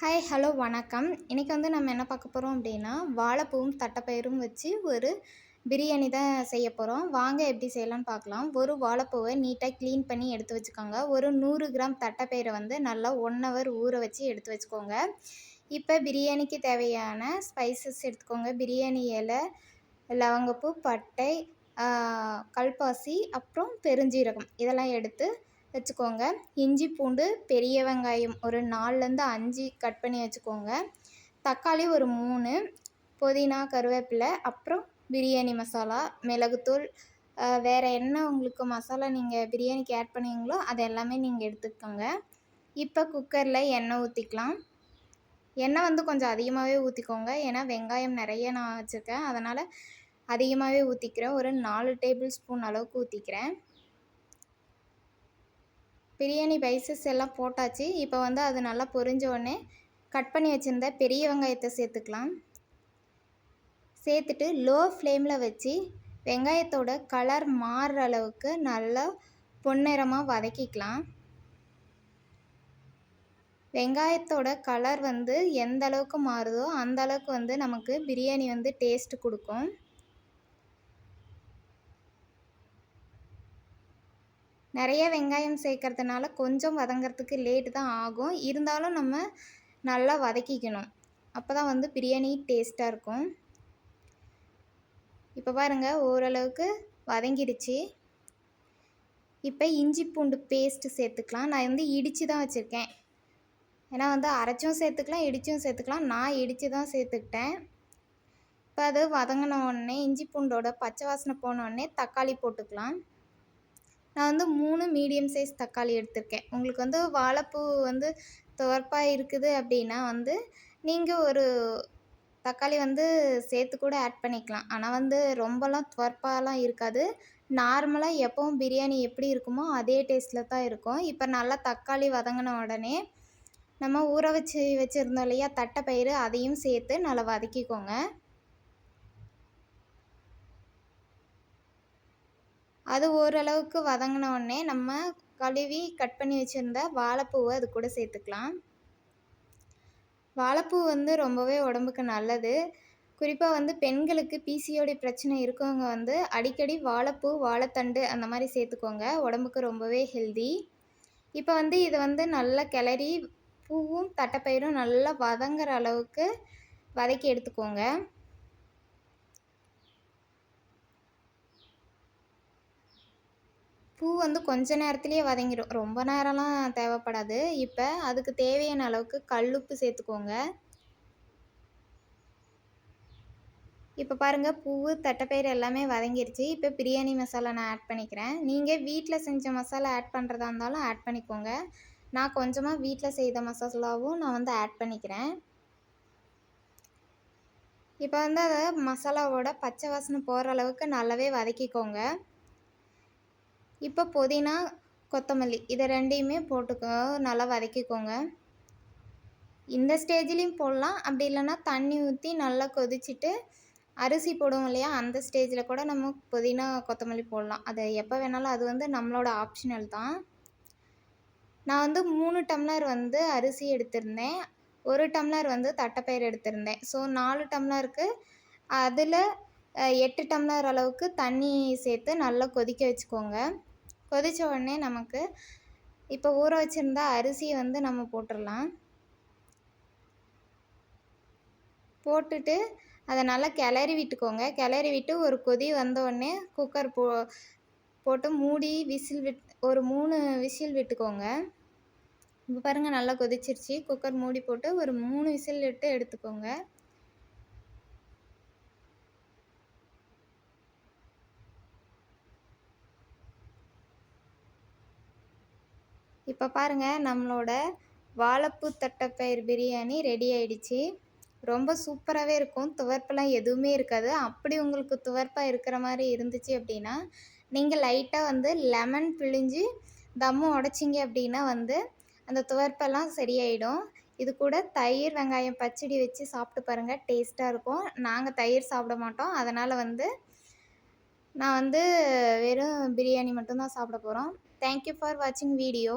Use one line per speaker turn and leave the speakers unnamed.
Hi hello வணக்கம். இன்றைக்கி வந்து நம்ம என்ன பார்க்க போகிறோம் அப்படின்னா வாழைப்பூவும் தட்டைப்பயிரும் வச்சு ஒரு பிரியாணி தான் செய்ய போகிறோம் வாங்க எப்படி செய்யலாம்னு பார்க்கலாம். ஒரு வாழைப்பூவை நீட்டாக க்ளீன் பண்ணி எடுத்து வச்சுக்கோங்க. ஒரு நூறு கிராம் தட்டைப்பயிரை வந்து நல்லா ஒன் ஹவர் ஊற வச்சு எடுத்து வச்சுக்கோங்க. இப்போ பிரியாணிக்கு தேவையான ஸ்பைசஸ் எடுத்துக்கோங்க. பிரியாணி இலை லவங்கப்பூ பட்டை கல்பாசி அப்புறம் பெருஞ்சீரகம். இதெல்லாம் எடுத்து வச்சுக்கோங்க. இஞ்சி பூண்டு பெரிய வெங்காயம் ஒரு நாலுலேருந்து அஞ்சு கட் பண்ணி வச்சுக்கோங்க. தக்காளி ஒரு மூணு புதினா கருவேப்பிலை அப்புறம் பிரியாணி மசாலா மிளகுத்தூள் வேறு என்ன உங்களுக்கு மசாலா நீங்கள் பிரியாணிக்கு ஆட் பண்ணுவீங்களோ அது எல்லாமே நீங்கள் எடுத்துக்கோங்க. இப்போ குக்கரில் எண்ணெய் ஊற்றிக்கலாம் எண்ணெய் வந்து கொஞ்சம் அதிகமாகவே ஊற்றிக்கோங்க ஏன்னா வெங்காயம் நிறைய நான் வச்சுருக்கேன். அதனால் அதிகமாகவே ஊற்றிக்கிறேன் ஒரு நாலு டேபிள் ஸ்பூன் அளவுக்கு ஊற்றிக்கிறேன் பிரியாணி பைசஸ் எல்லாம் போட்டாச்சு. இப்போ வந்து அது நல்லா பொரிஞ்ச உடனே கட் பண்ணி வச்சுருந்த பெரிய வெங்காயத்தை சேர்த்துக்கலாம். சேர்த்துட்டு லோ ஃப்ளேமில் வச்சு வெங்காயத்தோட கலர் மாறுற அளவுக்கு நல்லா பொன்னிறமாக வதக்கிக்கலாம். வெங்காயத்தோட கலர் வந்து எந்த அளவுக்கு மாறுதோ அந்த அளவுக்கு வந்து நமக்கு பிரியாணி வந்து டேஸ்ட்டு கொடுக்கும். நிறைய வெங்காயம் சேர்க்கறதுனால கொஞ்சம் வதங்கிறதுக்கு லேட்டு தான் ஆகும். இருந்தாலும் நம்ம நல்லா வதக்கிக்கணும். அப்போ தான் வந்து பிரியாணி டேஸ்ட்டாக இருக்கும். இப்போ பாருங்கள் ஓரளவுக்கு வதங்கிடுச்சு. இப்போ இஞ்சி பூண்டு பேஸ்ட்டு சேர்த்துக்கலாம். நான் வந்து இடித்து தான் வச்சுருக்கேன். ஏன்னா வந்து அரைச்சும் சேர்த்துக்கலாம் இடிச்சும் சேர்த்துக்கலாம். நான் இடித்து தான் சேர்த்துக்கிட்டேன். இப்போ அது வதங்கின உடனே இஞ்சி பூண்டோட பச்சை வாசனை போன உடனே தக்காளி போட்டுக்கலாம். நான் வந்து மூணு மீடியம் சைஸ் தக்காளி எடுத்திருக்கேன். உங்களுக்கு வந்து வாழைப்பூ வந்து துவர்ப்பாக இருக்குது அப்படின்னா வந்து நீங்கள் ஒரு தக்காளி வந்து சேர்த்து கூட ஆட் பண்ணிக்கலாம். ஆனால் வந்து ரொம்பலாம் துவர்ப்பாலாம் இருக்காது. நார்மலாக எப்பவும் பிரியாணி எப்படி இருக்குமோ அதே டேஸ்ட்டில் தான் இருக்கும். இப்போ நல்லா தக்காளி வதங்கின உடனே நம்ம ஊற வச்சு வச்சுருந்தோம் இல்லையா? தட்டைப்பயிறு அதையும் சேர்த்து நல்லா வதக்கிக்கோங்க. அது ஓரளவுக்கு வதங்கின உடனே நம்ம கழுவி கட் பண்ணி வச்சுருந்த வாழைப்பூவை அது கூட சேர்த்துக்கலாம். வாழைப்பூ வந்து ரொம்பவே உடம்புக்கு நல்லது. குறிப்பாக வந்து பெண்களுக்கு பிசிஓடி பிரச்சனை இருக்கவங்க வந்து அடிக்கடி வாழைப்பூ வாழைத்தண்டு அந்த மாதிரி சேர்த்துக்கோங்க. உடம்புக்கு ரொம்பவே ஹெல்தி இப்போ வந்து இதை வந்து நல்லா கிளறி பூவும் தட்டைப்பயிரும் நல்லா வதங்குற அளவுக்கு வதக்கி எடுத்துக்கோங்க. பூ வந்து கொஞ்ச நேரத்துலேயே வதங்கிடும் ரொம்ப நேரம்லாம் தேவைப்படாது. இப்போ அதுக்கு தேவையான அளவுக்கு கல்லுப்பு சேர்த்துக்கோங்க. இப்போ பாருங்கள் பூ தட்டைப்பயிறு எல்லாமே வதங்கிருச்சு. இப்போ பிரியாணி மசாலா நான் ஆட் பண்ணிக்கிறேன். நீங்கள் வீட்டில் செஞ்ச மசாலா ஆட் பண்ணுறதா இருந்தாலும் ஆட் பண்ணிக்கோங்க. நான் கொஞ்சமாக வீட்டில் செய்த மசாலாவும் நான் வந்து ஆட் பண்ணிக்கிறேன். இப்போ வந்து அதை மசாலாவோட பச்சை வாசனை போகிற அளவுக்கு நல்லாவே வதக்கிக்கோங்க. இப்போ புதினா கொத்தமல்லி இதை ரெண்டையுமே போட்டுக்கோ நல்லா வதக்கிக்கோங்க. இந்த ஸ்டேஜ்லேயும் போடலாம். அப்படி இல்லைன்னா தண்ணி ஊற்றி நல்லா கொதிச்சுட்டு அரிசி போடுவோம் இல்லையா அந்த ஸ்டேஜில் கூட நம்ம புதினா கொத்தமல்லி போடலாம். அது எப்போ வேணாலும் அது வந்து நம்மளோட ஆப்ஷனல் தான். நான் வந்து மூணு டம்ளர் வந்து அரிசி எடுத்திருந்தேன். ஒரு டம்ளர் வந்து தட்டைப்பயிர் எடுத்திருந்தேன். ஸோ நாலு டம்ளருக்கு அதில் எட்டு டம்ளர் அளவுக்கு தண்ணி சேர்த்து நல்லா கொதிக்க வச்சுக்கோங்க. கொதித்த உடனே நமக்கு இப்போ ஊற வச்சுருந்தா அரிசியை வந்து நம்ம போட்டுடலாம். போட்டுட்டு அதை நல்லா கிளறி விட்டுக்கோங்க. கிளறி விட்டு ஒரு கொதி வந்தோடனே குக்கர் போ போட்டு மூடி விசில் விட் ஒரு மூணு விசில் விட்டுக்கோங்க. இப்போ பாருங்கள் நல்லா கொதிச்சிருச்சு. குக்கர் மூடி போட்டு ஒரு மூணு விசில் விட்டு எடுத்துக்கோங்க. இப்போ பாருங்கள் நம்மளோட வாழைப்பூ தட்டைப்பயிர் பிரியாணி ரெடி ஆயிடுச்சு. ரொம்ப சூப்பராகவே இருக்கும். துவர்ப்பெல்லாம் எதுவுமே இருக்காது. அப்படி உங்களுக்கு துவர்ப்பாக இருக்கிற மாதிரி இருந்துச்சு அப்படின்னா நீங்கள் லைட்டாக வந்து லெமன் பிழிஞ்சு தம்மு உடச்சிங்க அப்படின்னா வந்து அந்த துவர்ப்பெல்லாம் சரியாயிடும். இது கூட தயிர் வெங்காயம் பச்சடி வச்சு சாப்பிட்டு பாருங்கள் டேஸ்ட்டாக இருக்கும். நாங்கள் தயிர் சாப்பிட மாட்டோம். அதனால் வந்து நான் வந்து வெறும் பிரியாணி மட்டும்தான் சாப்பிட போகிறோம் தேங்க்யூ ஃபார் வாட்சிங் வீடியோ